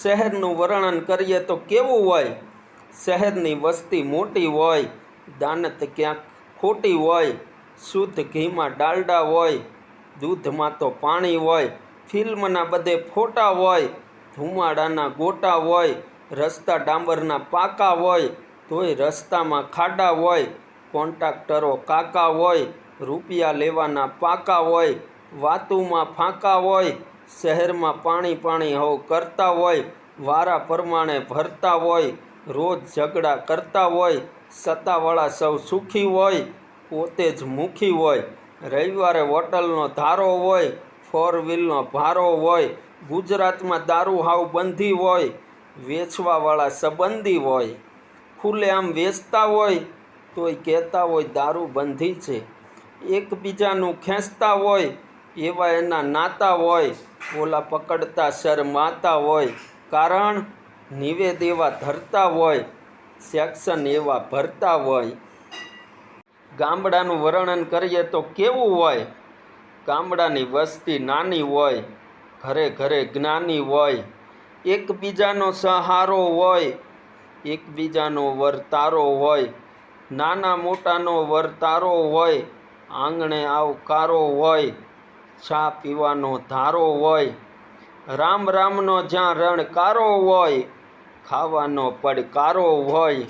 શહેરનું વર્ણન કરીએ તો કેવું હોય? શહેરની વસ્તી મોટી હોય, દાનત ક્યાંક ખોટી હોય, શુદ્ધ ઘીમાં ડાલડા હોય, દૂધમાં તો પાણી હોય, ફિલ્મના બધે ફોટા હોય, ધુમાડાના ગોટા હોય, રસ્તા ડાંબરના પાકા હોય, તોય રસ્તામાં ખાડા હોય, કોન્ટ્રાક્ટરો કાકા હોય, રૂપિયા લેવાના પાકા હોય, વાતુમાં ફાંકા હોય શહેરમાં પાણી પાણી હવ કરતા હોય, વારા પ્રમાણે ભરતા હોય, રોજ ઝઘડા કરતા હોય, સત્તાવાળા સૌ સુખી હોય, પોતે જ મુખી હોય, રવિવારે હોટલનો ધારો હોય ફોર વ્હીલનો ભારો હોય, ગુજરાતમાં દારૂ હાવ બંધી હોય, વેચવાવાળા સંબંધી હોય, ખુલ્લે આમ વેચતા હોય, તોય કહેતા હોય દારૂ બંધી છે. એકબીજાનું ખેંચતા હોય, એવા એના નાતા હોય ઓલા પકડતા શરમાતા હોય, કારણ નિવેદ એવા ધરતા હોય, સેક્શન એવા ભરતા હોય. ગામડાનું વર્ણન કરીએ તો કેવું હોય? ગામડાની વસ્તી નાની હોય, ઘરે ઘરે જ્ઞાની હોય, એકબીજાનો સહારો હોય, એકબીજાનો વર્તારો હોય, નાના મોટાનો વર્તારો હોય, આંગણે આવકારો હોય ચા પીવાનો ધારો હોય, રામ રામનો જ્યાં રણકારો હોય, ખાવાનો પડકારો હોય,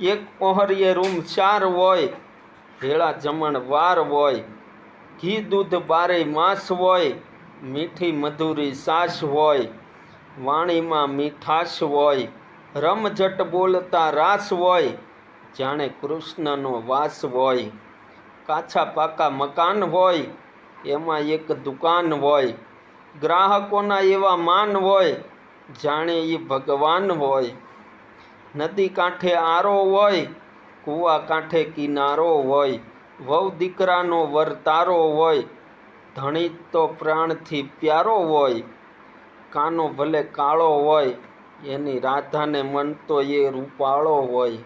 એક પહોરીએ રૂમ ચાર હોય ભેળા જમણ વાર હોય, ઘી દૂધ બારે માંસ હોય, મીઠી મધુરી સાસ હોય, વાણીમાં મીઠાશ હોય રમઝટ બોલતા રાસ હોય, જાણે કૃષ્ણનો વાસ હોય, કાછા પાકા મકાન હોય એમાં એક દુકાન હોય. ગ્રાહકોના એવા માન હોય, જાણે એ ભગવાન હોય. નદી કાંઠે આરો હોય, કૂવા કાંઠે કિનારો હોય. વહુ દીકરાનો વર્તારો હોય, ધણી તો પ્રાણથી પ્યારો હોય. કાનો ભલે કાળો હોય, એની રાધાને મન તો એ રૂપાળો હોય.